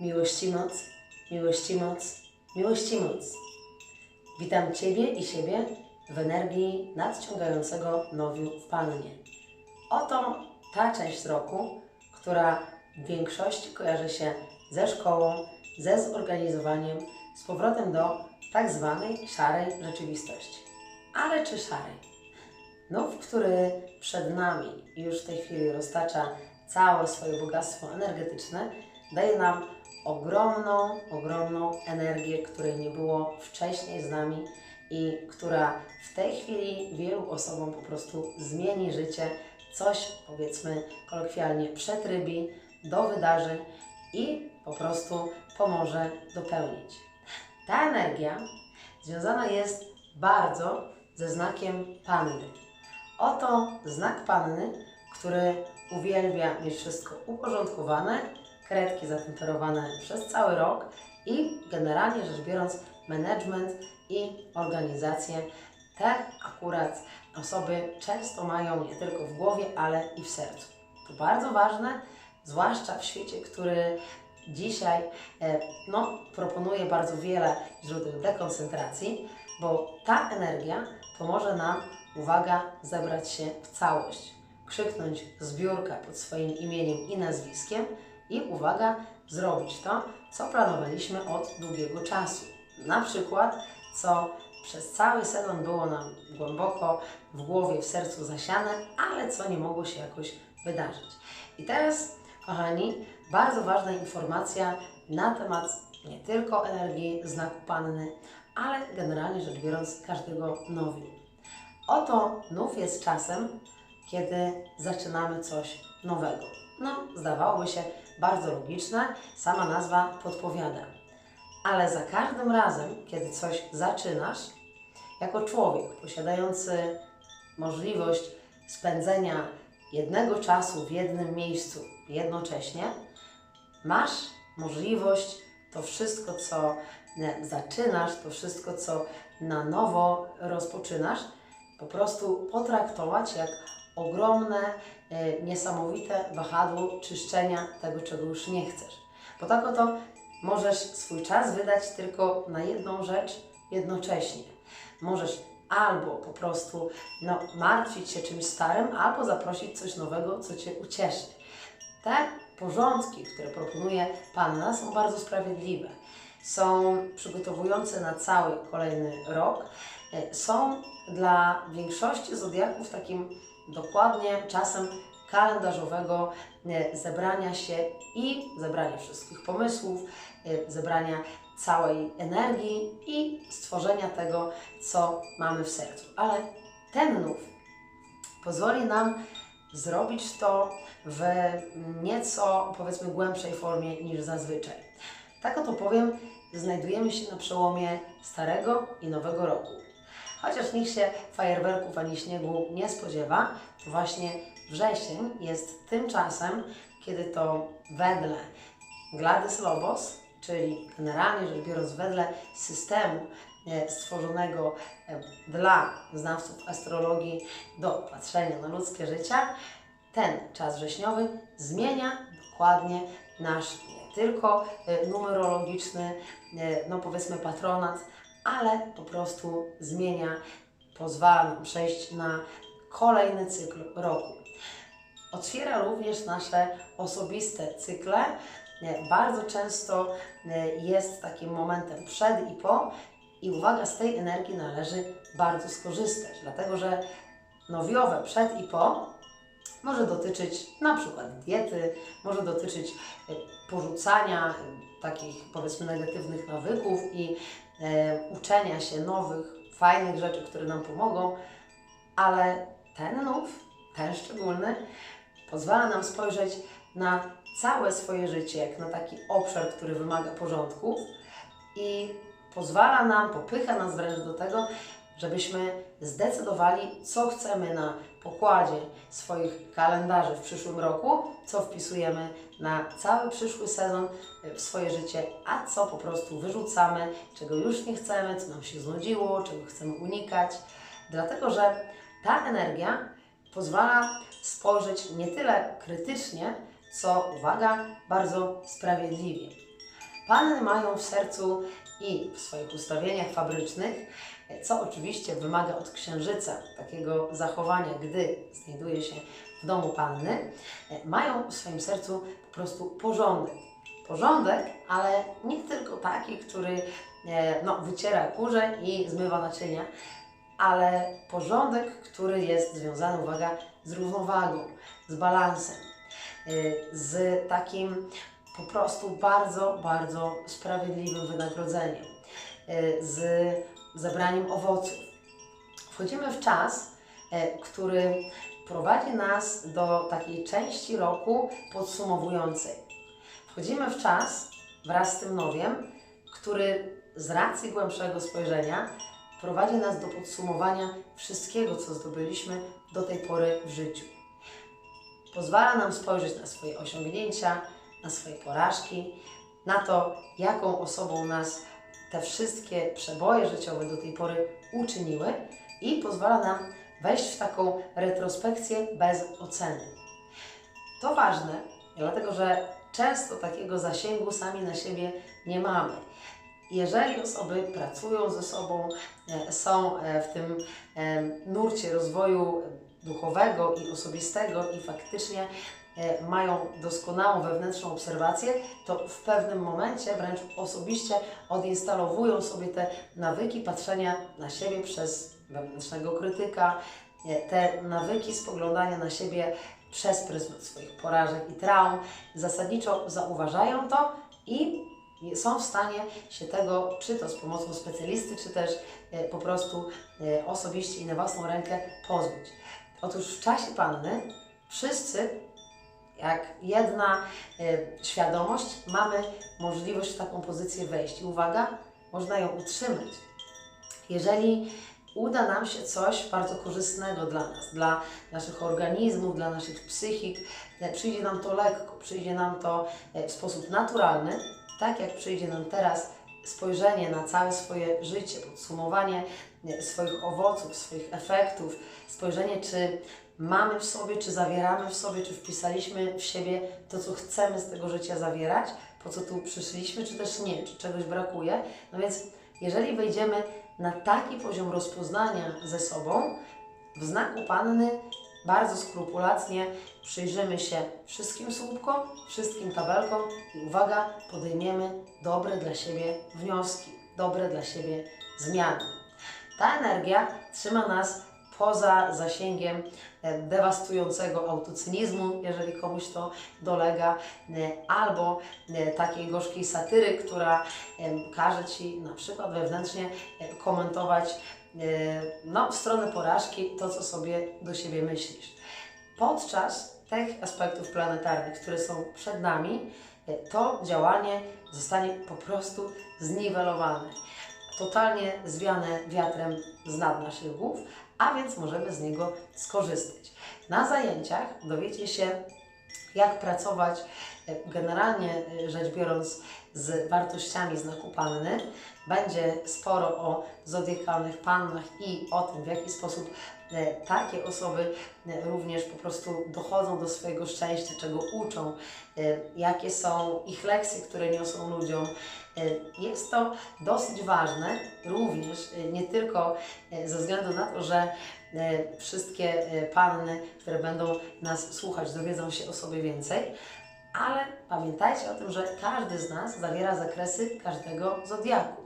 Miłości moc, miłości moc, miłości moc. Witam Ciebie i siebie w energii nadciągającego nowiu w Pannie. Oto ta część roku, która w większości kojarzy się ze szkołą, ze zorganizowaniem, z powrotem do tak zwanej szarej rzeczywistości. Ale czy szarej? Nów, który przed nami i już w tej chwili roztacza całe swoje bogactwo energetyczne, daje nam ogromną, ogromną energię, której nie było wcześniej z nami i która w tej chwili wielu osobom po prostu zmieni życie, coś powiedzmy kolokwialnie przetrybi do wydarzeń i po prostu pomoże dopełnić. Ta energia związana jest bardzo ze znakiem panny. Oto znak panny, który uwielbia mieć wszystko uporządkowane, kredki zatemperowane przez cały rok i generalnie rzecz biorąc management i organizację. Te akurat osoby często mają nie tylko w głowie, ale i w sercu. To bardzo ważne, zwłaszcza w świecie, który dzisiaj e, no, proponuje bardzo wiele źródeł dekoncentracji, bo ta energia pomoże nam, uwaga, zebrać się w całość, krzyknąć zbiórka pod swoim imieniem i nazwiskiem i uwaga, zrobić to, co planowaliśmy od długiego czasu. Na przykład, co przez cały sezon było nam głęboko w głowie, w sercu zasiane, ale co nie mogło się jakoś wydarzyć. I teraz, kochani, bardzo ważna informacja na temat nie tylko energii znaku panny, ale generalnie rzecz biorąc każdego nowiu. Oto nów jest czasem, kiedy zaczynamy coś nowego. No, zdawałoby się bardzo logiczne, sama nazwa podpowiada. Ale za każdym razem, kiedy coś zaczynasz, jako człowiek posiadający możliwość spędzenia jednego czasu w jednym miejscu jednocześnie, masz możliwość to wszystko, co zaczynasz, to wszystko, co na nowo rozpoczynasz, po prostu potraktować jak ogromne, e, niesamowite wahadło czyszczenia tego, czego już nie chcesz. Bo tak oto możesz swój czas wydać tylko na jedną rzecz jednocześnie. Możesz albo po prostu no, martwić się czymś starym, albo zaprosić coś nowego, co Cię ucieszy. Te porządki, które proponuje Panna, są bardzo sprawiedliwe. Są przygotowujące na cały kolejny rok. E, Są dla większości zodiaków takim dokładnie czasem kalendarzowego e, zebrania się i zebrania wszystkich pomysłów, e, zebrania całej energii i stworzenia tego, co mamy w sercu. Ale ten nów pozwoli nam zrobić to w nieco, powiedzmy, głębszej formie niż zazwyczaj. Tak oto powiem, znajdujemy się na przełomie starego i nowego roku. Chociaż nikt się fajerwerków ani śniegu nie spodziewa, to właśnie wrzesień jest tym czasem, kiedy to wedle Gladys Lobos, czyli generalnie rzecz biorąc wedle systemu e, stworzonego e, dla znawców astrologii do patrzenia na ludzkie życia, ten czas wrześniowy zmienia dokładnie nasz nie tylko e, numerologiczny, no powiedzmy patronat, ale po prostu zmienia, pozwala nam przejść na kolejny cykl roku. Otwiera również nasze osobiste cykle. Bardzo często e, jest takim momentem przed i po i uwaga, z tej energii należy bardzo skorzystać, dlatego że nowiowe przed i po może dotyczyć na przykład diety, może dotyczyć e, porzucania takich powiedzmy negatywnych nawyków i uczenia się nowych, fajnych rzeczy, które nam pomogą, ale ten nów, ten szczególny, pozwala nam spojrzeć na całe swoje życie, jak na taki obszar, który wymaga porządków i pozwala nam, popycha nas wręcz do tego, żebyśmy zdecydowali, co chcemy na pokładzie swoich kalendarzy w przyszłym roku, co wpisujemy na cały przyszły sezon y, w swoje życie, a co po prostu wyrzucamy, czego już nie chcemy, co nam się znudziło, czego chcemy unikać. Dlatego, że ta energia pozwala spojrzeć nie tyle krytycznie, co, uwaga, bardzo sprawiedliwie. Panny mają w sercu i w swoich ustawieniach fabrycznych, co oczywiście wymaga od księżyca takiego zachowania, gdy znajduje się w domu panny, mają w swoim sercu po prostu porządek. Porządek, ale nie tylko taki, który e, no, wyciera kurze i zmywa naczynia, ale porządek, który jest związany, uwaga, z równowagą, z balansem, y, z takim po prostu bardzo, bardzo sprawiedliwym wynagrodzeniem, y, z zebraniem owoców. Wchodzimy w czas, y, który prowadzi nas do takiej części roku podsumowującej. Wchodzimy w czas wraz z tym nowiem, który z racji głębszego spojrzenia prowadzi nas do podsumowania wszystkiego, co zdobyliśmy do tej pory w życiu. Pozwala nam spojrzeć na swoje osiągnięcia, na swoje porażki, na to, jaką osobą nas te wszystkie przeboje życiowe do tej pory uczyniły i pozwala nam wejść w taką retrospekcję bez oceny. To ważne, dlatego że często takiego zasięgu sami na siebie nie mamy. Jeżeli osoby pracują ze sobą, e, są e, w tym e, nurcie rozwoju duchowego i osobistego i faktycznie mają doskonałą wewnętrzną obserwację, to w pewnym momencie wręcz osobiście odinstalowują sobie te nawyki patrzenia na siebie przez wewnętrznego krytyka, te nawyki spoglądania na siebie przez pryzmat swoich porażek i traum. Zasadniczo zauważają to i są w stanie się tego, czy to z pomocą specjalisty, czy też e, po prostu e, osobiście i na własną rękę pozbyć. Otóż w czasie panny wszyscy, jak jedna e, świadomość, mamy możliwość w taką pozycję wejść. I uwaga, można ją utrzymać. Jeżeli uda nam się coś bardzo korzystnego dla nas, dla naszych organizmów, dla naszych psychik, przyjdzie nam to lekko, przyjdzie nam to w sposób naturalny, tak jak przyjdzie nam teraz spojrzenie na całe swoje życie, podsumowanie swoich owoców, swoich efektów, spojrzenie, czy mamy w sobie, czy zawieramy w sobie, czy wpisaliśmy w siebie to, co chcemy z tego życia zawierać, po co tu przyszliśmy, czy też nie, czy czegoś brakuje. No więc, jeżeli wejdziemy na taki poziom rozpoznania ze sobą, w znaku Panny bardzo skrupulatnie przyjrzymy się wszystkim słupkom, wszystkim tabelkom i uwaga, podejmiemy dobre dla siebie wnioski, dobre dla siebie zmiany. Ta energia trzyma nas poza zasięgiem e, dewastującego autocynizmu, jeżeli komuś to dolega, e, albo e, takiej gorzkiej satyry, która każe Ci na przykład wewnętrznie komentować no, w stronę porażki to, co sobie do siebie myślisz. Podczas tych aspektów planetarnych, które są przed nami, to działanie zostanie po prostu zniwelowane. Totalnie zwiane wiatrem z nad naszych głów, a więc możemy z niego skorzystać. Na zajęciach dowiecie się, jak pracować generalnie rzecz biorąc z wartościami znaku panny. Będzie sporo o zodiakalnych pannach i o tym, w jaki sposób e, takie osoby e, również po prostu dochodzą do swojego szczęścia, czego uczą, e, jakie są ich lekcje, które niosą ludziom. Jest to dosyć ważne, również nie tylko ze względu na to, że wszystkie panny, które będą nas słuchać, dowiedzą się o sobie więcej, ale pamiętajcie o tym, że każdy z nas zawiera zakresy każdego zodiaku.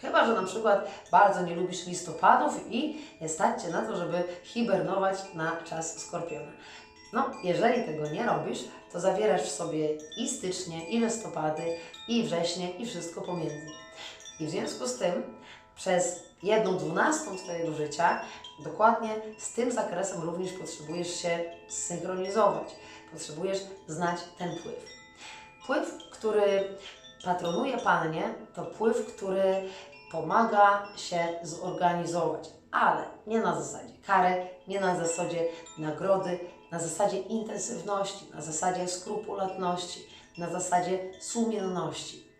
Chyba, że na przykład bardzo nie lubisz listopadów i stać Cię na to, żeby hibernować na czas skorpiona. No, jeżeli tego nie robisz, to zawierasz w sobie i stycznie, i listopady, i wrześnie, i wszystko pomiędzy. I w związku z tym, przez jedną dwunastą Twojego życia, dokładnie z tym zakresem również potrzebujesz się zsynchronizować potrzebujesz znać ten pływ. Pływ, który patronuje Pannie, to pływ, który pomaga się zorganizować, ale nie na zasadzie kary, nie na zasadzie nagrody, na zasadzie intensywności, na zasadzie skrupulatności, na zasadzie sumienności.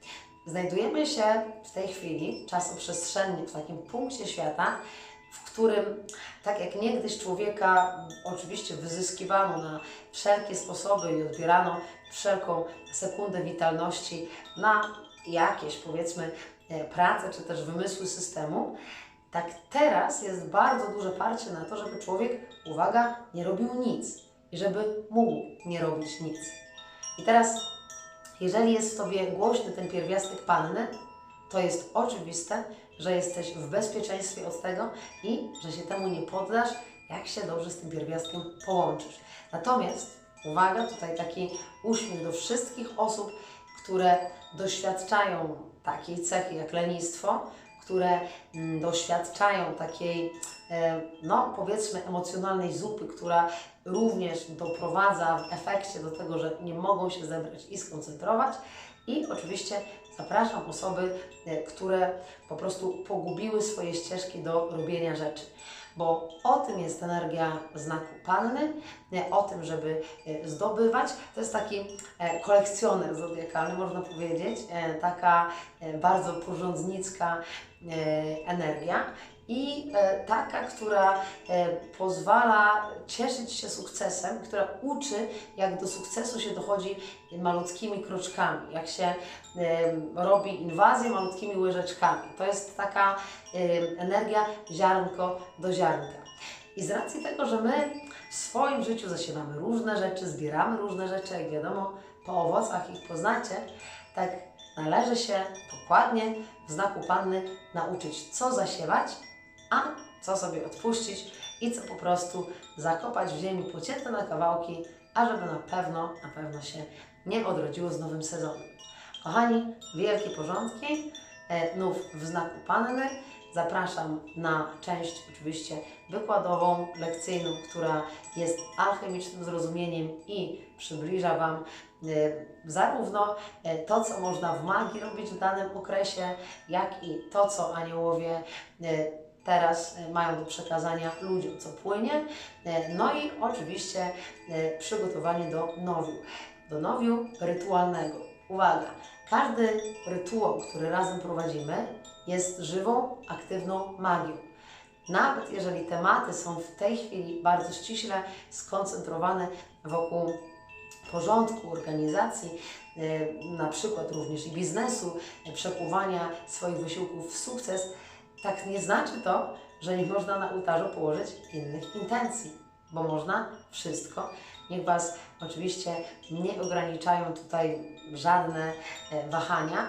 Znajdujemy się w tej chwili czasoprzestrzennie w takim punkcie świata, w którym, tak jak niegdyś człowieka oczywiście wyzyskiwano na wszelkie sposoby i odbierano wszelką sekundę witalności na jakieś powiedzmy e, prace czy też wymysły systemu, tak teraz jest bardzo duże parcie na to, żeby człowiek, uwaga, nie robił nic i żeby mógł nie robić nic. I teraz, jeżeli jest w Tobie głośny ten pierwiastek panny, to jest oczywiste, że jesteś w bezpieczeństwie od tego i że się temu nie poddasz, jak się dobrze z tym pierwiastkiem połączysz. Natomiast, uwaga, tutaj taki uśmiech do wszystkich osób, które doświadczają takiej cechy jak lenistwo, które mm, doświadczają takiej, e, no powiedzmy, emocjonalnej zupy, która również doprowadza w efekcie do tego, że nie mogą się zebrać i skoncentrować. I oczywiście zapraszam osoby, e, które po prostu pogubiły swoje ścieżki do robienia rzeczy. Bo o tym jest energia znaku panny, e, o tym, żeby e, zdobywać. To jest taki e, kolekcjoner zodiakalny, można powiedzieć, taka bardzo porządnicka energia i e, taka, która e, pozwala cieszyć się sukcesem, która uczy, jak do sukcesu się dochodzi malutkimi kroczkami, jak się e, robi inwazję malutkimi łyżeczkami. To jest taka energia ziarnko do ziarnka. I z racji tego, że my w swoim życiu zasiewamy różne rzeczy, zbieramy różne rzeczy, jak wiadomo, po owocach ich poznacie, tak należy się dokładnie w znaku Panny nauczyć, co zasiewać, a co sobie odpuścić i co po prostu zakopać w ziemi pocięte na kawałki, ażeby na pewno, na pewno się nie odrodziło z nowym sezonem. Kochani, wielkie porządki, e, nów w znaku Panny. Zapraszam na część oczywiście wykładową, lekcyjną, która jest alchemicznym zrozumieniem i przybliża Wam e, zarówno e, to, co można w magii robić w danym okresie, jak i to, co aniołowie teraz e, mają do przekazania ludziom, co płynie. E, No i oczywiście e, przygotowanie do nowiu. Do nowiu rytualnego. Uwaga, każdy rytuał, który razem prowadzimy, jest żywą, aktywną magią. Nawet jeżeli tematy są w tej chwili bardzo ściśle skoncentrowane wokół porządku, organizacji, na przykład również i biznesu, przekuwania swoich wysiłków w sukces, tak nie znaczy to, że nie można na ołtarzu położyć innych intencji, bo można wszystko. Niech Was oczywiście nie ograniczają tutaj żadne e, wahania.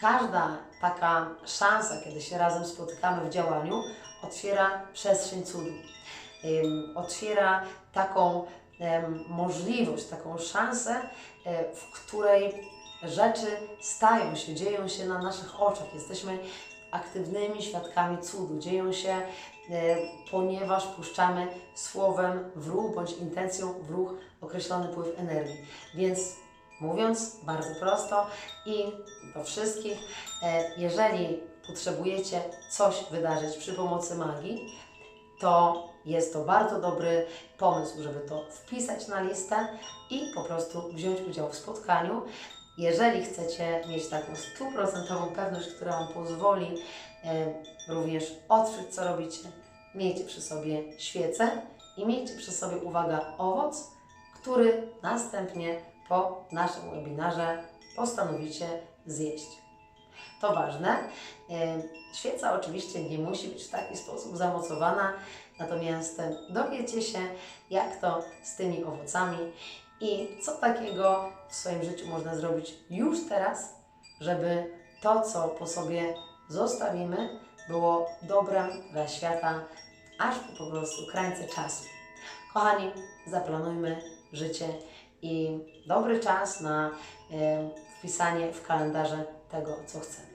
Każda taka szansa, kiedy się razem spotykamy w działaniu, otwiera przestrzeń cudu. Otwiera taką możliwość, taką szansę, e, w której rzeczy stają się, dzieją się na naszych oczach. Jesteśmy aktywnymi świadkami cudu. Dzieją się, e, ponieważ puszczamy słowem w ruch bądź intencją w ruch określony pływ energii. Więc mówiąc bardzo prosto i do wszystkich, e, jeżeli potrzebujecie coś wydarzyć przy pomocy magii, to jest to bardzo dobry pomysł, żeby to wpisać na listę i po prostu wziąć udział w spotkaniu. Jeżeli chcecie mieć taką stuprocentową pewność, która Wam pozwoli e, również odkryć, co robicie, miejcie przy sobie świecę i miejcie przy sobie, uwaga, owoc, który następnie po naszym webinarze postanowicie zjeść. To ważne. E, Świeca oczywiście nie musi być w taki sposób zamocowana, natomiast dowiecie się, jak to z tymi owocami i co takiego w swoim życiu można zrobić już teraz, żeby to, co po sobie zostawimy, było dobrem dla świata, aż po prostu krańce czasu. Kochani, zaplanujmy życie i dobry czas na e, wpisanie w kalendarze tego, co chcemy.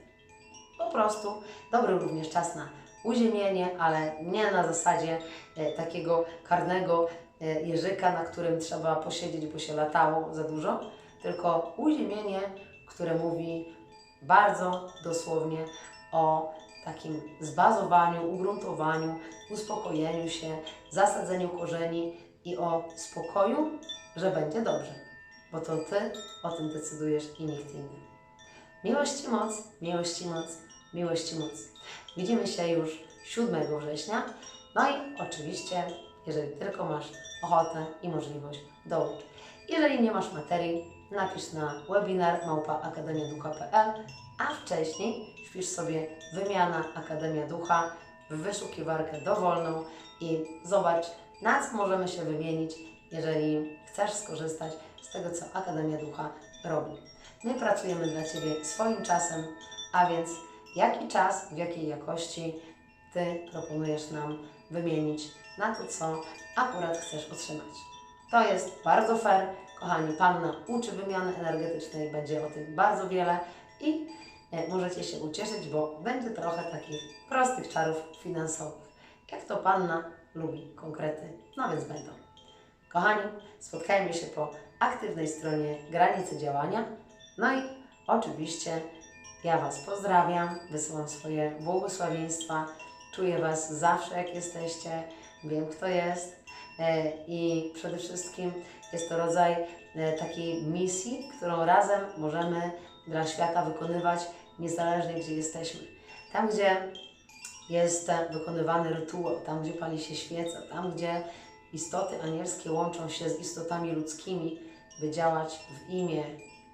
Po prostu dobry również czas na uziemienie, ale nie na zasadzie e, takiego karnego jeżyka, na którym trzeba posiedzieć, bo się latało za dużo, tylko uziemienie, które mówi bardzo dosłownie o takim zbazowaniu, ugruntowaniu, uspokojeniu się, zasadzeniu korzeni i o spokoju, że będzie dobrze, bo to Ty o tym decydujesz i nikt inny. Miłość i moc, miłość i moc, miłość i moc. Widzimy się już 7 września. No i oczywiście, jeżeli tylko masz ochotę i możliwość, dołącz. Jeżeli nie masz materii, napisz na webinar małpa akademiaducha.pl, a wcześniej wpisz sobie wymiana Akademia Ducha w wyszukiwarkę dowolną i zobacz, na co możemy się wymienić, jeżeli chcesz skorzystać z tego, co Akademia Ducha robi. My pracujemy dla Ciebie swoim czasem, a więc jaki czas, w jakiej jakości Ty proponujesz nam wymienić na to, co akurat chcesz otrzymać. To jest bardzo fair. Kochani, Panna uczy wymiany energetycznej, będzie o tym bardzo wiele i e, możecie się ucieszyć, bo będzie trochę takich prostych czarów finansowych. Jak to Panna lubi konkrety, no więc będą. Kochani, spotkajmy się po aktywnej stronie granicy działania. No i oczywiście ja Was pozdrawiam, wysyłam swoje błogosławieństwa. Czuję Was zawsze, jak jesteście, wiem, kto jest. E, I przede wszystkim jest to rodzaj e, takiej misji, którą razem możemy dla świata wykonywać, niezależnie gdzie jesteśmy. Tam, gdzie jest wykonywany rytuał, tam, gdzie pali się świeca, tam, gdzie istoty anielskie łączą się z istotami ludzkimi, by działać w imię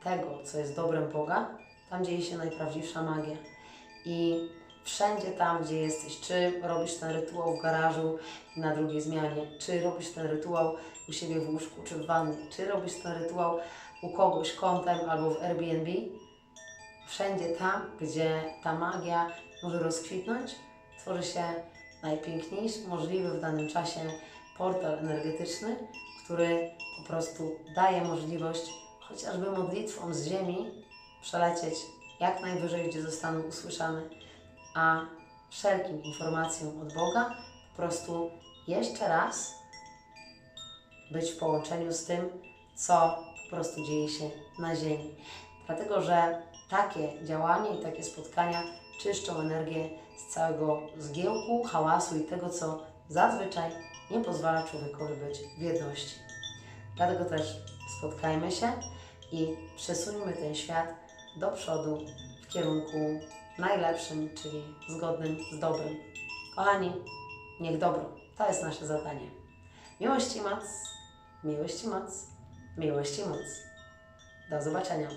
tego, co jest dobrem Boga, tam dzieje się najprawdziwsza magia. I wszędzie tam, gdzie jesteś, czy robisz ten rytuał w garażu na drugiej zmianie, czy robisz ten rytuał u siebie w łóżku, czy w wannie, czy robisz ten rytuał u kogoś kątem albo w Airbnb, wszędzie tam, gdzie ta magia może rozkwitnąć, tworzy się najpiękniejszy możliwy w danym czasie portal energetyczny, który po prostu daje możliwość chociażby modlitwą z ziemi przelecieć jak najwyżej, gdzie zostaną usłyszane, a wszelkim informacjom od Boga po prostu jeszcze raz być w połączeniu z tym, co po prostu dzieje się na Ziemi. Dlatego, że takie działanie i takie spotkania czyszczą energię z całego zgiełku, hałasu i tego, co zazwyczaj nie pozwala człowiekowi być w jedności. Dlatego też spotkajmy się i przesuńmy ten świat do przodu w kierunku najlepszym, czyli zgodnym z dobrym. Kochani, niech dobro, to jest nasze zadanie. Miłości moc, miłości moc, miłości moc. Do zobaczenia.